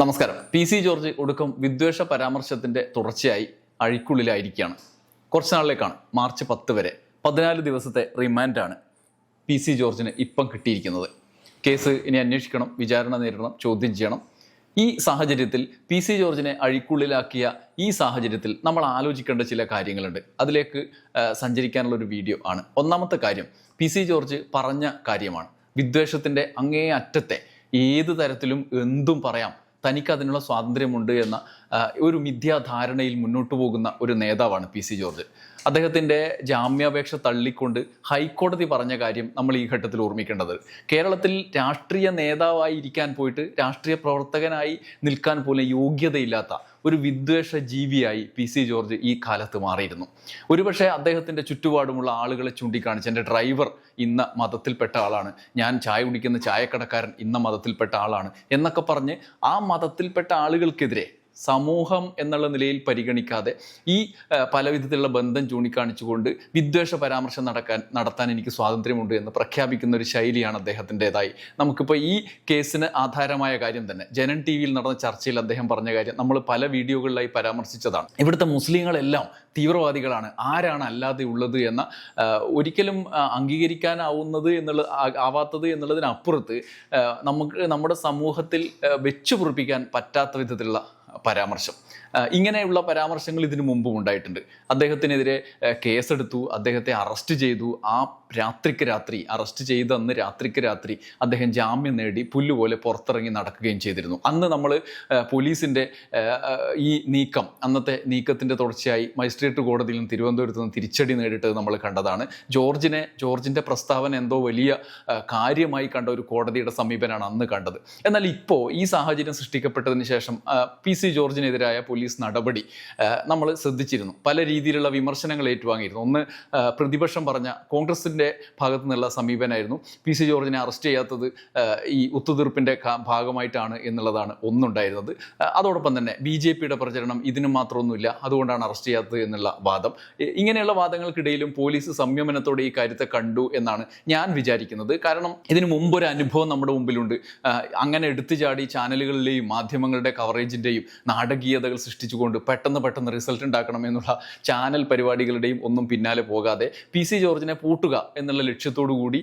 നമസ്കാരം. P C George ഒടുക്കം വിദ്വേഷ പരാമർശത്തിന്റെ തുടർച്ചയായി അഴിക്കുള്ളിലായിരിക്കുകയാണ്. കുറച്ച് നാളിലേക്കാണ് മാർച്ച് പത്ത് വരെ. പതിനാല് ദിവസത്തെ റിമാൻഡാണ് പി സി ജോർജിന് ഇപ്പം കിട്ടിയിരിക്കുന്നത്. കേസ് ഇനി അന്വേഷിക്കണം വിചാരണ നേരിടണം ചോദ്യം ചെയ്യണം. ഈ സാഹചര്യത്തിൽ പി സി ജോർജിനെ അഴിക്കുള്ളിലാക്കിയ ഈ സാഹചര്യത്തിൽ നമ്മൾ ആലോചിക്കേണ്ട ചില കാര്യങ്ങളുണ്ട്. അതിലേക്ക് സഞ്ചരിക്കാനുള്ള ഒരു വീഡിയോ ആണ്. ഒന്നാമത്തെ കാര്യം പി സി ജോർജ് പറഞ്ഞ കാര്യമാണ്. വിദ്വേഷത്തിന്റെ അങ്ങേ അറ്റത്തെ ഏത് തരത്തിലും എന്തും പറയാം. തനിക്ക് അതിനുള്ള സ്വാതന്ത്ര്യമുണ്ട് എന്ന ഒരു മിഥ്യാധാരണയിൽ മുന്നോട്ട് പോകുന്ന ഒരു നേതാവാണ് പി സി ജോർജ്. അദ്ദേഹത്തിന്റെ ജാമ്യാപേക്ഷ തള്ളിക്കൊണ്ട് ഹൈക്കോടതി പറഞ്ഞ കാര്യം നമ്മൾ ഈ ഘട്ടത്തിൽ ഓർമ്മിക്കേണ്ടത്. കേരളത്തിൽ രാഷ്ട്രീയ നേതാവായി ഇരിക്കാൻ പോയിട്ട് രാഷ്ട്രീയ പ്രവർത്തകനായി നിൽക്കാൻ പോലും യോഗ്യതയില്ലാത്ത ഒരു വിദ്വേഷ ജീവിയായി പി സി ജോർജ് ഈ കാലത്ത് മാറിയിരുന്നു. ഒരുപക്ഷെ അദ്ദേഹത്തിന്റെ ചുറ്റുപാടുമുള്ള ആളുകളെ ചൂണ്ടിക്കാണിച്ച് എന്റെ ഡ്രൈവർ ഇന്ന മതത്തിൽപ്പെട്ട ആളാണ്. ഞാൻ ചായ കുടിക്കുന്ന ചായക്കടക്കാരൻ ഇന്ന മതത്തിൽപ്പെട്ട ആളാണ്. എന്നൊക്കെ പറഞ്ഞ് ആ മതത്തിൽപ്പെട്ട ആളുകൾക്കെതിരെ സമൂഹം എന്നുള്ള നിലയിൽ പരിഗണിക്കാതെ ഈ പല വിധത്തിലുള്ള ബന്ധം ചൂണ്ടിക്കാണിച്ചുകൊണ്ട് വിദ്വേഷ പരാമർശം നടക്കാൻ നടത്താൻ എനിക്ക് സ്വാതന്ത്ര്യമുണ്ട് എന്ന് പ്രഖ്യാപിക്കുന്ന ഒരു ശൈലിയാണ് അദ്ദേഹത്തിന്റെതായി. നമുക്കിപ്പോൾ ഈ കേസിന് ആധാരമായ കാര്യം തന്നെ ജനൻ ടി വിയിൽ നടന്ന ചർച്ചയിൽ അദ്ദേഹം പറഞ്ഞ കാര്യം നമ്മൾ പല വീഡിയോകളിലായി പരാമർശിച്ചതാണ്. ഇവിടുത്തെ മുസ്ലിങ്ങളെല്ലാം തീവ്രവാദികളാണ്. ആരാണ് അല്ലാതെ ഉള്ളത് എന്ന ഒരിക്കലും അംഗീകരിക്കാനാവുന്നത് എന്നുള്ള ആവാത്തത് എന്നുള്ളതിനപ്പുറത്ത് നമുക്ക് നമ്മുടെ സമൂഹത്തിൽ വെച്ചുപുറപ്പിക്കാൻ വെച്ചു പൊറിപ്പിക്കാൻ പറ്റാത്ത വിധത്തിലുള്ള പരാമർശം. ഇങ്ങനെയുള്ള പരാമർശങ്ങൾ ഇതിനു മുമ്പും ഉണ്ടായിട്ടുണ്ട്. അദ്ദേഹത്തിനെതിരെ കേസെടുത്തു അദ്ദേഹത്തെ അറസ്റ്റ് ചെയ്തു. ആ രാത്രിക്ക് രാത്രി അറസ്റ്റ് ചെയ്ത് അന്ന് രാത്രിക്ക് രാത്രി അദ്ദേഹം ജാമ്യം നേടി പുല്ലുപോലെ പുറത്തിറങ്ങി നടക്കുകയും ചെയ്തിരുന്നു. അന്ന് നമ്മൾ പോലീസിന്റെ ഈ നീക്കം അന്നത്തെ നീക്കത്തിന്റെ തുടർച്ചയായി മജിസ്ട്രേറ്റ് കോടതിയിൽ നിന്ന് തിരുവനന്തപുരത്ത് നിന്ന് തിരിച്ചടി നേരിട്ടത് നമ്മൾ കണ്ടതാണ്. ജോർജിനെ ജോർജിന്റെ പ്രസ്താവന എന്തോ വലിയ കാര്യമായി കണ്ട ഒരു കോടതിയുടെ സമീപനമാണ് അന്ന് കണ്ടത്. എന്നാൽ ഇപ്പോൾ ഈ സാഹചര്യം സൃഷ്ടിക്കപ്പെട്ടതിന് ശേഷം പി സി ജോർജിനെതിരായ പോലീസ് നടപടി നമ്മൾ ശ്രദ്ധിച്ചിരുന്നു. പല രീതിയിലുള്ള വിമർശനങ്ങൾ ഏറ്റുവാങ്ങിയിരുന്നു. ഒന്ന് പ്രതിപക്ഷം പറഞ്ഞ കോൺഗ്രസിന്റെ ഭാഗത്തു നിന്നുള്ള സമീപനായിരുന്നു. പി സി ജോർജിനെ അറസ്റ്റ് ചെയ്യാത്തത് ഈ ഒത്തുതീർപ്പിന്റെ ഭാഗമായിട്ടാണ് എന്നുള്ളതാണ് ഒന്നുണ്ടായിരുന്നത്. അതോടൊപ്പം തന്നെ ബി ജെ പിയുടെ പ്രചരണം ഇതിനും മാത്രമൊന്നുമില്ല. അതുകൊണ്ടാണ് അറസ്റ്റ് ചെയ്യാത്തത് എന്നുള്ള വാദം. ഇങ്ങനെയുള്ള വാദങ്ങൾക്കിടയിലും പോലീസ് സംയമനത്തോടെ ഈ കാര്യത്തെ കണ്ടു എന്നാണ് ഞാൻ വിചാരിക്കുന്നത്. കാരണം ഇതിനു മുമ്പൊരു അനുഭവം നമ്മുടെ മുമ്പിലുണ്ട്. അങ്ങനെ എടുത്തു ചാടി ചാനലുകളിലെയും മാധ്യമങ്ങളുടെ കവറേജിന്റെയും നാടകീയതകൾ സൃഷ്ടിച്ചുകൊണ്ട് പെട്ടെന്ന് പെട്ടെന്ന് റിസൾട്ട് ഉണ്ടാക്കണം എന്നുള്ള ചാനൽ പരിപാടികളുടെയും ഒന്നും പിന്നാലെ പോകാതെ പി സി ജോർജിനെ പൂട്ടുക എന്നുള്ള ലക്ഷ്യത്തോടു കൂടി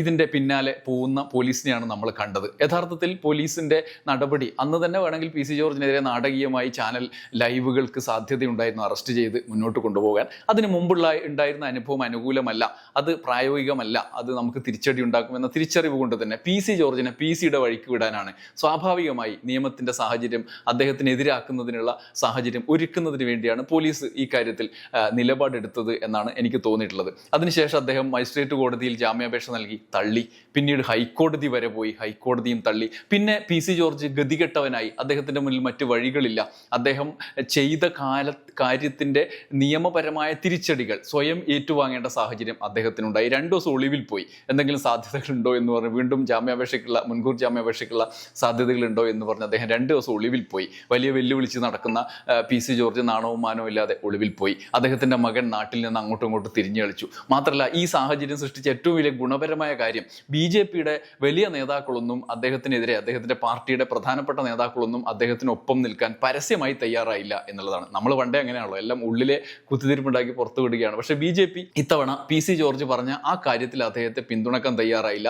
ഇതിന്റെ പിന്നാലെ പോകുന്ന പോലീസിനെയാണ് നമ്മൾ കണ്ടത്. യഥാർത്ഥത്തിൽ പോലീസിന്റെ നടപടി അന്ന് തന്നെ വേണമെങ്കിൽ പി സി ജോർജിനെതിരെ നാടകീയമായി ചാനൽ ലൈവുകൾക്ക് സാധ്യതയുണ്ടായിരുന്നു അറസ്റ്റ് ചെയ്ത് മുന്നോട്ട് കൊണ്ടുപോകാൻ. അതിന് മുമ്പുള്ള ഉണ്ടായിരുന്ന അനുഭവം അനുകൂലമല്ല. അത് പ്രായോഗികമല്ല. അത് നമുക്ക് തിരിച്ചടി ഉണ്ടാക്കുമെന്ന തിരിച്ചറിവ് കൊണ്ട് തന്നെ പി സി ജോർജിനെ പി സിയുടെ വഴിക്ക് വിടാനാണ് സ്വാഭാവികമായി നിയമത്തിന്റെ സാഹചര്യം അദ്ദേഹത്തിനെതിരാക്കുന്നതിനുള്ള സാഹചര്യം ഒരുക്കുന്നതിന് വേണ്ടിയാണ് പോലീസ് ഈ കാര്യത്തിൽ നിലപാടെടുത്തത് എന്നാണ് എനിക്ക് തോന്നിയിട്ടുള്ളത്. അതിനുശേഷം അദ്ദേഹം മജിസ്ട്രേറ്റ് കോടതിയിൽ ജാമ്യാപേക്ഷ നൽകി തള്ളി. പിന്നീട് ഹൈക്കോടതി വരെ പോയി ഹൈക്കോടതിയും തള്ളി. പിന്നെ പി സി ജോർജ് ഗതികെട്ടവനായി അദ്ദേഹത്തിന്റെ മുന്നിൽ മറ്റു വഴികളില്ല. അദ്ദേഹം ചെയ്ത കാല കാര്യത്തിന്റെ നിയമപരമായ തിരിച്ചടികൾ സ്വയം ഏറ്റുവാങ്ങേണ്ട സാഹചര്യം അദ്ദേഹത്തിനുണ്ടായി. രണ്ടു ദിവസം ഒളിവിൽ പോയി. എന്തെങ്കിലും സാധ്യതകളുണ്ടോ എന്ന് പറഞ്ഞ് വീണ്ടും ജാമ്യാപേക്ഷയ്ക്കുള്ള മുൻകൂർ ജാമ്യാപേക്ഷയ്ക്കുള്ള സാധ്യതകളുണ്ടോ എന്ന് പറഞ്ഞ് അദ്ദേഹം രണ്ട് ദിവസം ഒളിവിൽ പോയി. വലിയ വെല്ലുവിളിച്ച് നടക്കുന്ന പി സി ജോർജ് നാണവും മാനവും ഇല്ലാതെ ഒളിവിൽ പോയി. അദ്ദേഹത്തിന്റെ മകൻ നാട്ടിൽ നിന്ന് അങ്ങോട്ടും ഇങ്ങോട്ടും തിരിഞ്ഞു കളിച്ചു. മാത്രമല്ല ഈ സാഹചര്യം സൃഷ്ടിച്ച ഏറ്റവും വലിയ ഗുണപരമായ കാര്യം ബി ജെ പിയുടെ വലിയ നേതാക്കളൊന്നും അദ്ദേഹത്തിനെതിരെ അദ്ദേഹത്തിന്റെ പാർട്ടിയുടെ പ്രധാനപ്പെട്ട നേതാക്കളൊന്നും അദ്ദേഹത്തിനൊപ്പം നിൽക്കാൻ പരസ്യമായി തയ്യാറായില്ല എന്നുള്ളതാണ്. നമ്മൾ പണ്ടേ അങ്ങനെയാണല്ലോ എല്ലാം ഉള്ളിലെ കുത്തിതിരിപ്പുണ്ടാക്കി പുറത്തു വിടുകയാണ്. പക്ഷേ ബി ജെ പി ഇത്തവണ പി സി ജോർജ് പറഞ്ഞ ആ കാര്യത്തിൽ അദ്ദേഹത്തെ പിന്തുണക്കാൻ തയ്യാറായില്ല.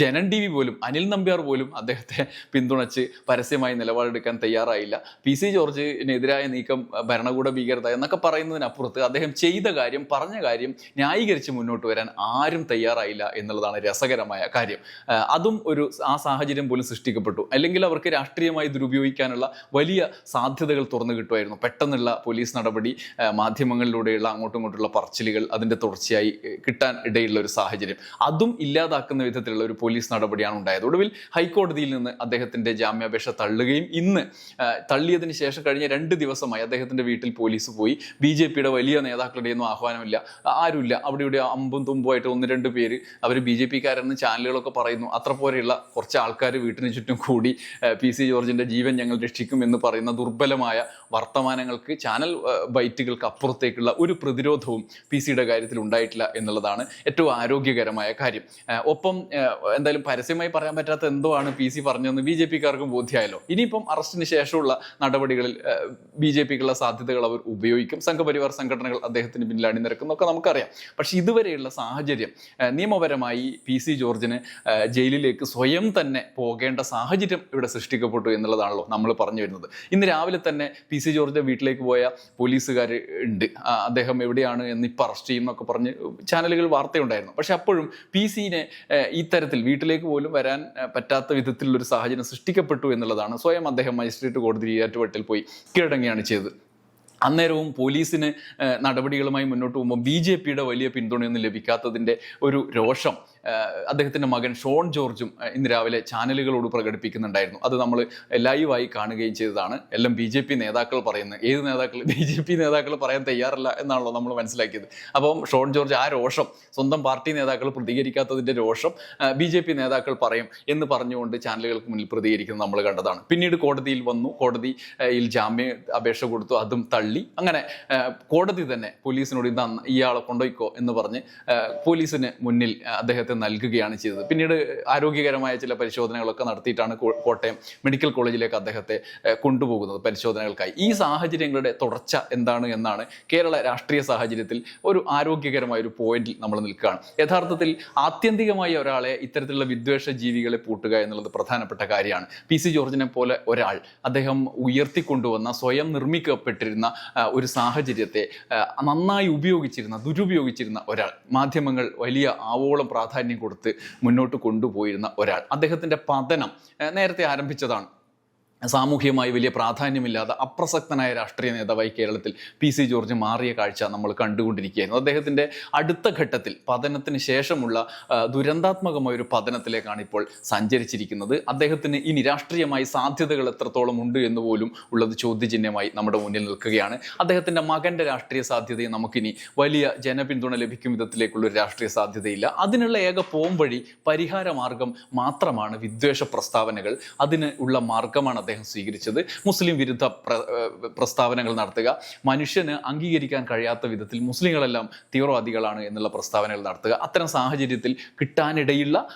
ജനൻ ടി വി പോലും അനിൽ നമ്പ്യാർ പോലും അദ്ദേഹത്തെ പിന്തുണച്ച് പരസ്യമായി നിലപാടെടുക്കാൻ തയ്യാറായില്ല. പി സി ജോർജിനെതിരായ നീക്കം ഭരണകൂട ഭീകരത എന്നൊക്കെ പറയുന്നതിനപ്പുറത്ത് അദ്ദേഹം ചെയ്ത കാര്യം പറഞ്ഞ കാര്യം ന്യായീകരിച്ച് മുന്നോട്ട് വരാൻ ആരും തയ്യാറായില്ല എന്നുള്ളതാണ് രസകരമായ കാര്യം. അതും ഒരു ആ സാഹചര്യം പോലും സൃഷ്ടിക്കപ്പെട്ടു. അല്ലെങ്കിൽ അവർക്ക് രാഷ്ട്രീയമായി ദുരുപയോഗിക്കാനുള്ള വലിയ സാധ്യതകൾ തുറന്നു കിട്ടുമായിരുന്നു. പെട്ടെന്നുള്ള പോലീസ് നടപടി മാധ്യമങ്ങളിലൂടെയുള്ള അങ്ങോട്ടും ഇങ്ങോട്ടുള്ള പറച്ചിലുകൾ അതിന്റെ തുടർച്ചയായി കിട്ടാൻ ഇടയുള്ള ഒരു സാഹചര്യം. അതും ഇല്ലാതാക്കുന്ന വിധത്തിലുള്ള ഒരു പോലീസ് നടപടിയാണ് ഉണ്ടായത്. ഒടുവിൽ ഹൈക്കോടതിയിൽ നിന്ന് അദ്ദേഹത്തിന്റെ ജാമ്യാപേക്ഷ തള്ളുകയും ഇന്ന് ആ, തള്ളിയതിന് ശേഷം കഴിഞ്ഞ രണ്ട് ദിവസമായി അദ്ദേഹത്തിന്റെ വീട്ടിൽ പോലീസ് പോയി. ബി ജെ പിയുടെ വലിയ നേതാക്കളുടെ ഒന്നും ആഹ്വാനമില്ല ആരുമില്ല. അവിടെ ഇവിടെ അമ്പും തുമ്പുമായിട്ട് ഒന്ന് രണ്ട് പേര് അവർ ബി ജെ പിക്കാരെന്ന് ചാനലുകളൊക്കെ പറയുന്നു. അത്ര പോലെയുള്ള കുറച്ച് ആൾക്കാർ വീട്ടിന് ചുറ്റും കൂടി പി സി ജോർജിന്റെ ജീവൻ ഞങ്ങൾ രക്ഷിക്കും എന്ന് പറയുന്ന ദുർബലമായ വർത്തമാനങ്ങൾക്ക് ചാനൽ ബൈറ്റുകൾക്ക് അപ്പുറത്തേക്കുള്ള ഒരു പ്രതിരോധവും പി സിയുടെ കാര്യത്തിൽ ഉണ്ടായിട്ടില്ല എന്നുള്ളതാണ് ഏറ്റവും ആരോഗ്യകരമായ കാര്യം. ഒപ്പം എന്തായാലും പരസ്യമായി പറയാൻ പറ്റാത്ത എന്തോ ആണ് പി സി പറഞ്ഞതെന്ന് ബി ജെ പിക്കാർക്കും ബോധ്യമായല്ലോ ഇനിയിപ്പം അറസ്റ്റിന് ശേഷമുള്ള നടപടികളിൽ ബി ജെ പിക്കുള്ള സാധ്യതകൾ അവർ ഉപയോഗിക്കും. സംഘപരിവാർ സംഘടനകൾ അദ്ദേഹത്തിന് പിന്നിൽ അണിനിരക്കുന്നൊക്കെ നമുക്കറിയാം. പക്ഷെ ഇതുവരെയുള്ള സാഹചര്യം നിയമപരമായി പി സി ജോർജിന് ജയിലിലേക്ക് സ്വയം തന്നെ പോകേണ്ട സാഹചര്യം ഇവിടെ സൃഷ്ടിക്കപ്പെട്ടു എന്നുള്ളതാണല്ലോ നമ്മൾ പറഞ്ഞു വരുന്നത്. ഇന്ന് രാവിലെ തന്നെ പി സി ജോർജിന്റെ വീട്ടിലേക്ക് പോയ പോലീസുകാർ ഉണ്ട്. അദ്ദേഹം എവിടെയാണ് എന്ന് ഇപ്പം അറസ്റ്റ് ചെയ്യും എന്നൊക്കെ പറഞ്ഞ് ചാനലുകൾ വാർത്തയുണ്ടായിരുന്നു. പക്ഷെ അപ്പോഴും പി സിനെ ഇത്തരത്തിൽ വീട്ടിലേക്ക് പോലും വരാൻ പറ്റാത്ത വിധത്തിലുള്ള ഒരു സാഹചര്യം സൃഷ്ടിക്കപ്പെട്ടു എന്നുള്ളതാണ്. സ്വയം അദ്ദേഹം മജിസ്ട്രേറ്റ് കോടതി ഈരാറ്റുപേട്ടയിൽ പോയി കീഴടങ്ങുകയാണ് ചെയ്തത്. അന്നേരവും പോലീസിന് നടപടികളുമായി മുന്നോട്ട് പോകുമ്പോൾ ബി ജെ പിയുടെ വലിയ പിന്തുണയൊന്നും ലഭിക്കാത്തതിന്റെ ഒരു രോഷം അദ്ദേഹത്തിന്റെ മകൻ ഷോൺ ജോർജും ഇന്ന് രാവിലെ ചാനലുകളോട് പ്രകടിപ്പിക്കുന്നുണ്ടായിരുന്നു. അത് നമ്മൾ ലൈവായി കാണുകയും ചെയ്തതാണ്. എല്ലാം ബി ജെ പി നേതാക്കൾ പറയുന്നത് ഏത് നേതാക്കൾ ബി ജെ പി നേതാക്കൾ പറയാൻ തയ്യാറല്ല എന്നാണല്ലോ നമ്മൾ മനസ്സിലാക്കിയത്. അപ്പം ഷോൺ ജോർജ് ആ രോഷം സ്വന്തം പാർട്ടി നേതാക്കൾ പ്രതികരിക്കാത്തതിന്റെ രോഷം ബി ജെ പി നേതാക്കൾ പറയും എന്ന് പറഞ്ഞുകൊണ്ട് ചാനലുകൾക്ക് മുന്നിൽ പ്രതികരിക്കുന്നത് നമ്മൾ കണ്ടതാണ്. പിന്നീട് കോടതിയിൽ വന്നു. കോടതിയിൽ ജാമ്യ അപേക്ഷ കൊടുത്തു. അതും തള്ളി. അങ്ങനെ കോടതി തന്നെ പോലീസിനോട് ഇതാ ഇയാളെ കൊണ്ടുപോയിക്കോ എന്ന് പറഞ്ഞ് പോലീസിന് മുന്നിൽ ആ, അദ്ദേഹത്തെ നൽകുകയാണ് ചെയ്തത്. പിന്നീട് ആരോഗ്യകരമായ ചില പരിശോധനകളൊക്കെ നടത്തിയിട്ടാണ് കോട്ടയം മെഡിക്കൽ കോളേജിലേക്ക് അദ്ദേഹത്തെ കൊണ്ടുപോകുന്നത് പരിശോധനകൾക്കായി. ഈ സാഹചര്യങ്ങളുടെ തുടർച്ച എന്താണ് എന്നാണ് കേരള രാഷ്ട്രീയ സാഹചര്യത്തിൽ ഒരു ആരോഗ്യകരമായ ഒരു പോയിന്റിൽ നമ്മൾ നിൽക്കുകയാണ്. യഥാർത്ഥത്തിൽ ആത്യന്തികമായി ഒരാളെ ഇത്തരത്തിലുള്ള വിദ്വേഷ ജീവികളെ പൂട്ടുക എന്നുള്ളത് പ്രധാനപ്പെട്ട കാര്യമാണ്. പി സി ജോർജിനെ പോലെ ഒരാൾ അദ്ദേഹം ഉയർത്തിക്കൊണ്ടുവന്ന സ്വയം നിർമ്മിക്കപ്പെട്ടിരുന്ന ഒരു സാഹചര്യത്തെ നന്നായി ഉപയോഗിച്ചിരുന്ന ദുരുപയോഗിച്ചിരുന്ന ഒരാൾ. മാധ്യമങ്ങൾ വലിയ ആവോളം പ്രാധാന്യം കൊടുത്ത് മുന്നോട്ട് കൊണ്ടുപോയിരുന്ന ഒരാൾ. അദ്ദേഹത്തിന്റെ പതനം നേരത്തെ ആരംഭിച്ചതാണ്. സാമൂഹ്യമായി വലിയ പ്രാധാന്യമില്ലാതെ അപ്രസക്തനായ രാഷ്ട്രീയ നേതാവായി കേരളത്തിൽ പി സി ജോർജ് മാറിയ കാഴ്ച നമ്മൾ കണ്ടുകൊണ്ടിരിക്കുകയായിരുന്നു. അദ്ദേഹത്തിന്റെ അടുത്ത ഘട്ടത്തിൽ പതനത്തിന് ശേഷമുള്ള ദുരന്താത്മകമായ ഒരു പതനത്തിലേക്കാണ് ഇപ്പോൾ സഞ്ചരിച്ചിരിക്കുന്നത്. അദ്ദേഹത്തിന് ഇനി രാഷ്ട്രീയമായി സാധ്യതകൾ എത്രത്തോളം ഉണ്ട് എന്ന് പോലും ഉള്ളത് ചോദ്യചിഹ്നമായി നമ്മുടെ മുന്നിൽ നിൽക്കുകയാണ്. അദ്ദേഹത്തിന്റെ മകന്റെ രാഷ്ട്രീയ സാധ്യതയും നമുക്കിനി വലിയ ജനപിന്തുണ ലഭിക്കും വിധത്തിലേക്കുള്ള ഒരു രാഷ്ട്രീയ സാധ്യതയില്ല. അതിനുള്ള ഏക പോംവഴി പരിഹാര മാർഗം മാത്രമാണ് വിദ്വേഷ പ്രസ്താവനകൾ. അതിന് ഉള്ള മാർഗമാണ് അദ്ദേഹം സ്വീകരിച്ചത്. മുസ്ലിം വിരുദ്ധ പ്ര- പ്രസ്താവനകൾ നടത്തുക. മനുഷ്യന് അംഗീകരിക്കാൻ കഴിയാത്ത വിധത്തിൽ മുസ്ലിങ്ങളെല്ലാം തീവ്രവാദികളാണ് എന്നുള്ള പ്രസ്താവനകൾ നടത്തുക. അത്തരം സാഹചര്യത്തിൽ കിട്ടാനിടയുള്ള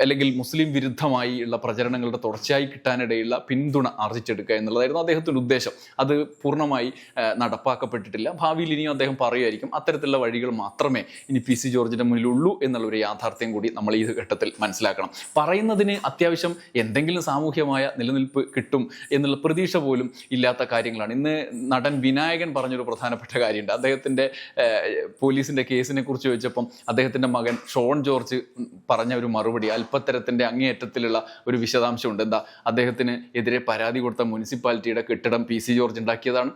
അല്ലെങ്കിൽ മുസ്ലിം വിരുദ്ധമായി ഉള്ള പ്രചരണങ്ങളുടെ തുടർച്ചയായി കിട്ടാനിടയുള്ള പിന്തുണ ആർജിച്ചെടുക്കുക എന്നുള്ളതായിരുന്നു അദ്ദേഹത്തിന്റെ ഉദ്ദേശം. അത് പൂർണമായി നടപ്പാക്കപ്പെട്ടിട്ടില്ല. ഭാവിയിൽ ഇനിയും അദ്ദേഹം പറയുമായിരിക്കും അത്തരത്തിലുള്ള വഴികൾ മാത്രമേ ഇനി പി സി ജോർജിന്റെ മുന്നിലുള്ളൂ എന്നുള്ള ഒരു യാഥാർത്ഥ്യം കൂടി നമ്മൾ ഈ ഘട്ടത്തിൽ മനസ്സിലാക്കണം. പറയുന്നതിന് അത്യാവശ്യം എന്തെങ്കിലും സാമൂഹ്യമായ നിലനിൽപ്പ് കിട്ടും എന്നുള്ള പ്രതീക്ഷ പോലും ഇല്ലാത്ത കാര്യങ്ങളാണ്. ഇന്ന് നടൻ വിനായകൻ പറഞ്ഞൊരു പ്രധാനപ്പെട്ട കാര്യമുണ്ട്. അദ്ദേഹത്തിന്റെ പോലീസിന്റെ കേസിനെ കുറിച്ച് ചോദിച്ചപ്പം അദ്ദേഹത്തിന്റെ മകൻ ഷോൺ ജോർജ് പറഞ്ഞ ഒരു മറുപടി അല്പത്തരത്തിന്റെ അങ്ങേയറ്റത്തിലുള്ള ഒരു വിശദാംശമുണ്ട്. എന്താ? അദ്ദേഹത്തിന് എതിരെ പരാതി കൊടുത്ത മുനിസിപ്പാലിറ്റിയുടെ കെട്ടിടം പി സി ജോർജ് ഉണ്ടാക്കിയതാണ്.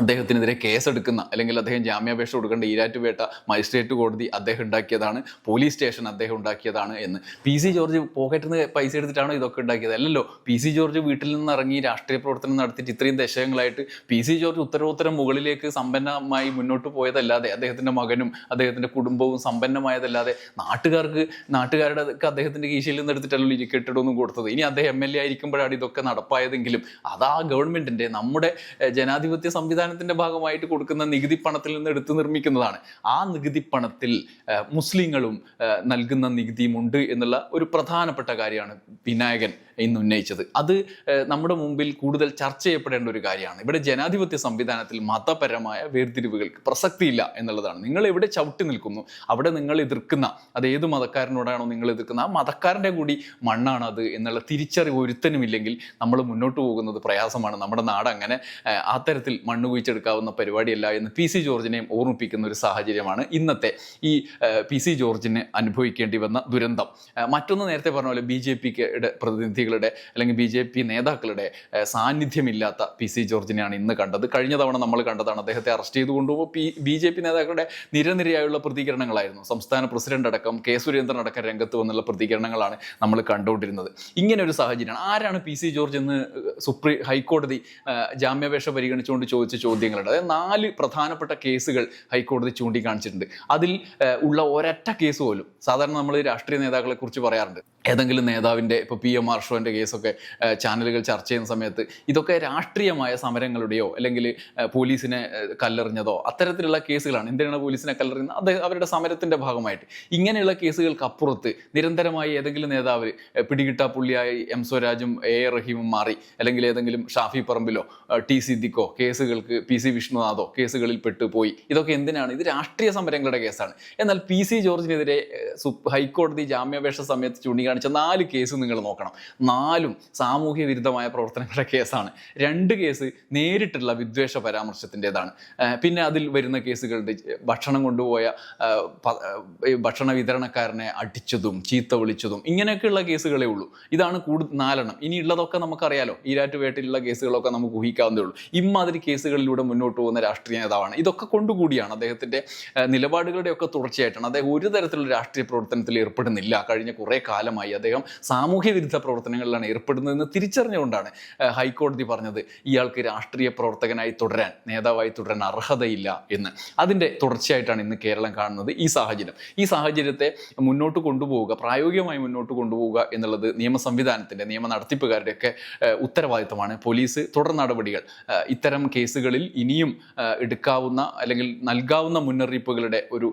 അദ്ദേഹത്തിനെതിരെ കേസെടുക്കുന്ന അല്ലെങ്കിൽ അദ്ദേഹം ജാമ്യാപേക്ഷ കൊടുക്കേണ്ട ഈരാറ്റുപേട്ട മജിസ്ട്രേറ്റ് കോടതി അദ്ദേഹം ഉണ്ടാക്കിയതാണ് പോലീസ് സ്റ്റേഷൻ അദ്ദേഹം ഉണ്ടാക്കിയതാണ് എന്ന്. പി സി ജോർജ് പോക്കറ്റിൽ നിന്ന് പൈസ എടുത്തിട്ടാണോ ഇതൊക്കെ ഉണ്ടാക്കിയത്? അല്ലല്ലോ പി സി ജോർജ് വീട്ടിൽ നിന്ന് ഇറങ്ങി രാഷ്ട്രീയ പ്രവർത്തനം നടത്തിയിട്ട് ഇത്രയും ദശകങ്ങളായിട്ട് പി സി ജോർജ് ഉത്തരോത്തരം മുകളിലേക്ക് സമ്പന്നമായി മുന്നോട്ട് പോയതല്ലാതെ അദ്ദേഹത്തിന്റെ മകനും അദ്ദേഹത്തിന്റെ കുടുംബവും സമ്പന്നമായതല്ലാതെ നാട്ടുകാർക്ക് നാട്ടുകാരുടെ ഒക്കെ അദ്ദേഹത്തിന്റെ കീശയിൽ നിന്ന് എടുത്തിട്ടല്ലോ ഈ കെട്ടിടമൊന്നും കൊടുത്തത്. ഇനി അദ്ദേഹം എം എൽ എ ആയിരിക്കുമ്പോഴാണ് ഇതൊക്കെ നടപ്പായതെങ്കിലും അതാ ഗവൺമെന്റിന്റെ നമ്മുടെ ജനാധിപത്യ ജനാധിപത്യ സംവിധാനത്തിന്റെ ഭാഗമായിട്ട് കൊടുക്കുന്ന നികുതി പണത്തിൽ നിന്ന് എടുത്തു നിർമ്മിക്കുന്നതാണ്. ആ നികുതി പണത്തിൽ മുസ്ലിങ്ങളും നൽകുന്ന നികുതിയുമുണ്ട് എന്നുള്ള ഒരു പ്രധാനപ്പെട്ട കാര്യമാണ് വിനായകൻ ഇന്ന് ഉന്നയിച്ചത്. അത് നമ്മുടെ മുമ്പിൽ കൂടുതൽ ചർച്ച ചെയ്യപ്പെടേണ്ട ഒരു കാര്യമാണ്. ഇവിടെ ജനാധിപത്യ സംവിധാനത്തിൽ മതപരമായ വേർതിരിവുകൾക്ക് പ്രസക്തിയില്ല എന്നുള്ളതാണ്. നിങ്ങൾ എവിടെ ചവിട്ടി നിൽക്കുന്നു അവിടെ നിങ്ങൾ എതിർക്കുന്ന അത് ഏത് മതക്കാരനോടാണോ നിങ്ങൾ എതിർക്കുന്ന ആ മതക്കാരന്റെ കൂടി മണ്ണാണ് അത് എന്നുള്ള തിരിച്ചറിവ് ഒരുത്തനുമില്ലെങ്കിൽ നമ്മൾ മുന്നോട്ട് പോകുന്നത് പ്രയാസമാണ്. നമ്മുടെ നാട് അങ്ങനെ ആ തരത്തിൽ മണ്ണ് ഊഹിച്ചെടുക്കാവുന്ന പരിപാടിയല്ല എന്ന് പി സി ജോർജിനെയും ഓർമ്മിപ്പിക്കുന്ന ഒരു സാഹചര്യമാണ് ഇന്നത്തെ ഈ പി സി ജോർജിന് അനുഭവിക്കേണ്ടി വന്ന ദുരന്തം. മറ്റൊന്ന് നേരത്തെ പറഞ്ഞ പോലെ ബി ജെ പിയുടെ പ്രതിനിധികളുടെ അല്ലെങ്കിൽ ബി ജെ പി നേതാക്കളുടെ സാന്നിധ്യമില്ലാത്ത പി സി ജോർജിനെയാണ് ഇന്ന് കണ്ടത്. കഴിഞ്ഞ തവണ നമ്മൾ കണ്ടതാണ് അദ്ദേഹത്തെ അറസ്റ്റ് ചെയ്ത് കൊണ്ടുപോകുമ്പോൾ പി ബി ജെ പി നേതാക്കളുടെ നിരനിരയായുള്ള പ്രതികരണങ്ങളായിരുന്നു. സംസ്ഥാന പ്രസിഡന്റ് അടക്കം കെ സുരേന്ദ്രൻ അടക്കം രംഗത്ത് വന്നുള്ള പ്രതികരണങ്ങളാണ് നമ്മൾ കണ്ടുകൊണ്ടിരുന്നത്. ഇങ്ങനെ ഒരു സാഹചര്യമാണ്. ആരാണ് പി സി ജോർജ് എന്ന് സുപ്രീം ഹൈക്കോടതി ജാമ്യാപേക്ഷ പരിഗണിച്ചുകൊണ്ട് ചോദിച്ച ചോദ്യങ്ങളുണ്ട്. അതായത് നാല് പ്രധാനപ്പെട്ട കേസുകൾ ഹൈക്കോടതി ചൂണ്ടിക്കാണിച്ചിട്ടുണ്ട്. അതിൽ ഉള്ള ഒരൊറ്റ കേസ് പോലും സാധാരണ നമ്മൾ രാഷ്ട്രീയ നേതാക്കളെ കുറിച്ച് പറയാറുണ്ട്. ഏതെങ്കിലും നേതാവിന്റെ ഇപ്പോൾ പി. എം. ആർഷോന്റെ കേസൊക്കെ ചാനലുകൾ ചർച്ച ചെയ്യുന്ന സമയത്ത് ഇതൊക്കെ രാഷ്ട്രീയമായ സമരങ്ങളുടെയോ അല്ലെങ്കിൽ പോലീസിനെ കല്ലെറിഞ്ഞതോ അത്തരത്തിലുള്ള കേസുകളാണ്. എന്തിനാണ് പോലീസിനെ കല്ലെറിയുന്നത്? അത് അവരുടെ സമരത്തിന്റെ ഭാഗമായിട്ട്. ഇങ്ങനെയുള്ള കേസുകൾക്ക് അപ്പുറത്ത് നിരന്തരമായി ഏതെങ്കിലും നേതാവ് പിടികിട്ടാ പുള്ളിയായി എം സ്വരാജും എ. എ. റഹീമും മാറി അല്ലെങ്കിൽ ഏതെങ്കിലും ഷാഫി പറമ്പിലോ ടി. സിദ്ദിഖോ കേസുകൾക്ക് പി സി വിഷ്ണുനാഥോ കേസുകളിൽ പെട്ടുപോയി. ഇതൊക്കെ എന്തിനാണ്? ഇത് രാഷ്ട്രീയ സമരങ്ങളുടെ കേസാണ്. എന്നാൽ പി സി ജോർജിനെതിരെ ഹൈക്കോടതി ജാമ്യാപേക്ഷ സമയത്ത് ചൂണ്ടിക്കാണിച്ച നാല് കേസ് നിങ്ങൾ നോക്കണം. നാലും സാമൂഹ്യ വിരുദ്ധമായ പ്രവർത്തനങ്ങളുടെ കേസാണ്. രണ്ട് കേസ് നേരിട്ടുള്ള വിദ്വേഷ പരാമർശത്തിന്റെതാണ്. പിന്നെ അതിൽ വരുന്ന കേസുകളുടെ ഭക്ഷണം കൊണ്ടുപോയ ഭക്ഷണ വിതരണക്കാരനെ അടിച്ചതും ചീത്ത വിളിച്ചതും ഇങ്ങനെയൊക്കെയുള്ള കേസുകളേ ഉള്ളൂ. ഇതാണ് കൂടുതൽ നാലെണ്ണം. ഇനി ഉള്ളതൊക്കെ നമുക്കറിയാലോ. ഈരാറ്റുപേട്ടയിലുള്ള കേസുകളൊക്കെ നമുക്ക് ഊഹിക്കാവുന്നേ ഉള്ളൂ. ഇമാതിരി കേസുകളിലൂടെ മുന്നോട്ട് പോകുന്ന രാഷ്ട്രീയ നേതാവാണ്. ഇതൊക്കെ കൊണ്ടുകൂടിയാണ് അദ്ദേഹത്തിന്റെ നിലപാടുകളുടെ ഒക്കെ തുടർച്ചയായിട്ടാണ്. അദ്ദേഹം ഒരു തരത്തിലുള്ള രാഷ്ട്രീയ പ്രവർത്തനത്തിൽ ഏർപ്പെടുന്നില്ല. കഴിഞ്ഞ കുറേ കാലമായി അദ്ദേഹം സാമൂഹ്യ വിരുദ്ധ പ്രവർത്തനങ്ങളിലാണ് ഏർപ്പെടുന്നതെന്ന് തിരിച്ചറിഞ്ഞുകൊണ്ടാണ് ഹൈക്കോടതി പറഞ്ഞത് ഇയാൾക്ക് രാഷ്ട്രീയ പ്രവർത്തകനായി തുടരാൻ നേതാവായി തുടരാൻ അർഹതയില്ല എന്ന്. അതിന്റെ തുടർച്ചയായിട്ടാണ് ഇന്ന് കേരളം കാണുന്നത് ഈ സാഹചര്യം. ഈ സാഹചര്യത്തെ മുന്നോട്ട് കൊണ്ടുപോവുക പ്രായോഗികമായി മുന്നോട്ട് കൊണ്ടുപോവുക എന്നുള്ളത് നിയമ സംവിധാനത്തിന്റെ നിയമ നടത്തിപ്പുകാരുടെയൊക്കെ ഉത്തരവാദിത്തമാണ്. പോലീസ് തുടർ നടപടികൾ ഇത്തരം ഇത്തരം കേസുകളിൽ ഇനിയും എടുക്കാവുന്ന അല്ലെങ്കിൽ നൽകാവുന്ന മുന്നറിയിപ്പുകളുടെ ഒരു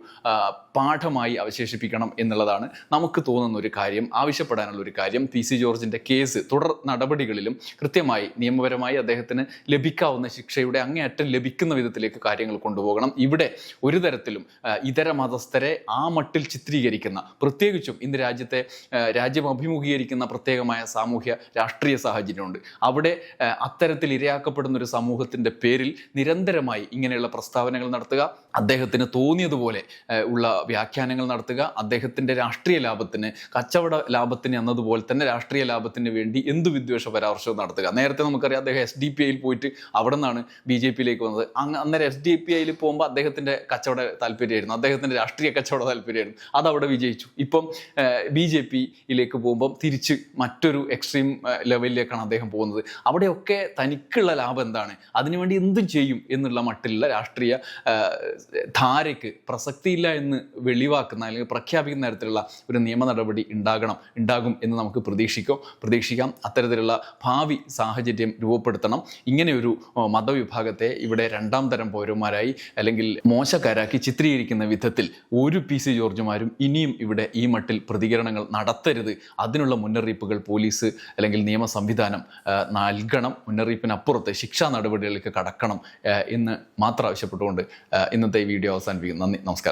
പാഠമായി അവശേഷിപ്പിക്കണം എന്നുള്ളതാണ് നമുക്ക് തോന്നുന്ന ഒരു കാര്യം ആവശ്യപ്പെടാനുള്ള ഒരു കാര്യം. പി സി ജോർജിന്റെ കേസ് തുടർ നടപടികളിലും കൃത്യമായി നിയമപരമായി അദ്ദേഹത്തിന് ലഭിക്കാവുന്ന ശിക്ഷയുടെ അങ്ങേയറ്റം ലഭിക്കുന്ന വിധത്തിലേക്ക് കാര്യങ്ങൾ കൊണ്ടുപോകണം. ഇവിടെ ഒരു തരത്തിലും ഇതര മതസ്ഥരെ ആ മട്ടിൽ ചിത്രീകരിക്കുന്ന പ്രത്യേകിച്ചും ഇന്ന് രാജ്യത്തെ രാജ്യം അഭിമുഖീകരിക്കുന്ന പ്രത്യേകമായ സാമൂഹ്യ രാഷ്ട്രീയ സാഹചര്യമുണ്ട്. അവിടെ അത്തരത്തിൽ ഇരയാക്കപ്പെടുന്ന ഒരു സമൂഹത്തിന്റെ പേരിൽ നിരന്തരമായി ഇങ്ങനെയുള്ള പ്രസ്താവനകൾ നടത്തുക അദ്ദേഹത്തിന് തോന്നിയതുപോലെ ഉള്ള വ്യാഖ്യാനങ്ങൾ നടത്തുക അദ്ദേഹത്തിന്റെ രാഷ്ട്രീയ ലാഭത്തിന് കച്ചവട ലാഭത്തിന് എന്നതുപോലെ തന്നെ രാഷ്ട്രീയ ലാഭത്തിന് വേണ്ടി എന്ത് വിദ്വേഷ പരാമർശവും നടത്തുക. നേരത്തെ നമുക്കറിയാം അദ്ദേഹം എസ് ഡി പി ഐയിൽ പോയിട്ട് അവിടെ നിന്നാണ് ബി ജെ പിയിലേക്ക് വന്നത്. അന്നേരം എസ് ഡി പി ഐയിൽ പോകുമ്പോൾ അദ്ദേഹത്തിന്റെ കച്ചവട താല്പര്യമായിരുന്നു. അദ്ദേഹത്തിന്റെ രാഷ്ട്രീയ കച്ചവട താല്പര്യമായിരുന്നു. അത് അവിടെ വിജയിച്ചു. ഇപ്പം ബി ജെ പിയിലേക്ക് പോകുമ്പം തിരിച്ച് മറ്റൊരു എക്സ്ട്രീം ലെവലിലേക്കാണ് അദ്ദേഹം പോകുന്നത്. അവിടെയൊക്കെ തനിക്കുള്ള ലാഭം എന്താണ്? അതിനുവേണ്ടി എന്തും ചെയ്യും എന്നുള്ള മട്ടിലുള്ള രാഷ്ട്രീയ ധാരയ്ക്ക് പ്രസക്തിയില്ല എന്ന് വെളിവാക്കുന്ന അല്ലെങ്കിൽ പ്രഖ്യാപിക്കുന്ന തരത്തിലുള്ള ഒരു നിയമ നടപടി ഉണ്ടാകണം ഉണ്ടാകും എന്ന് നമുക്ക് പ്രതീക്ഷിക്കും. പ്രതീക്ഷിക്കാം. അത്തരത്തിലുള്ള ഭാവി സാഹചര്യം രൂപപ്പെടുത്തണം. ഇങ്ങനെയൊരു മതവിഭാഗത്തെ ഇവിടെ രണ്ടാം തരം പൗരന്മാരായി അല്ലെങ്കിൽ മോശക്കാരാക്കി ചിത്രീകരിക്കുന്ന വിധത്തിൽ ഒരു പി സി ജോർജുമാരും ഇനിയും ഇവിടെ ഈ മട്ടിൽ പ്രതികരണങ്ങൾ നടത്തരുത്. അതിനുള്ള മുന്നറിയിപ്പുകൾ പോലീസ് അല്ലെങ്കിൽ നിയമ സംവിധാനം നൽകണം. മുന്നറിയിപ്പിനപ്പുറത്ത് ശിക്ഷാ നടപടികളിലേക്ക് കടക്കണം. ആ, എന്ന് മാത്രം ആവശ്യപ്പെട്ടുകൊണ്ട് ഇന്നത്തെ ഈ വീഡിയോ അവസാനിപ്പിക്കുന്നു. നന്ദി നമസ്കാരം.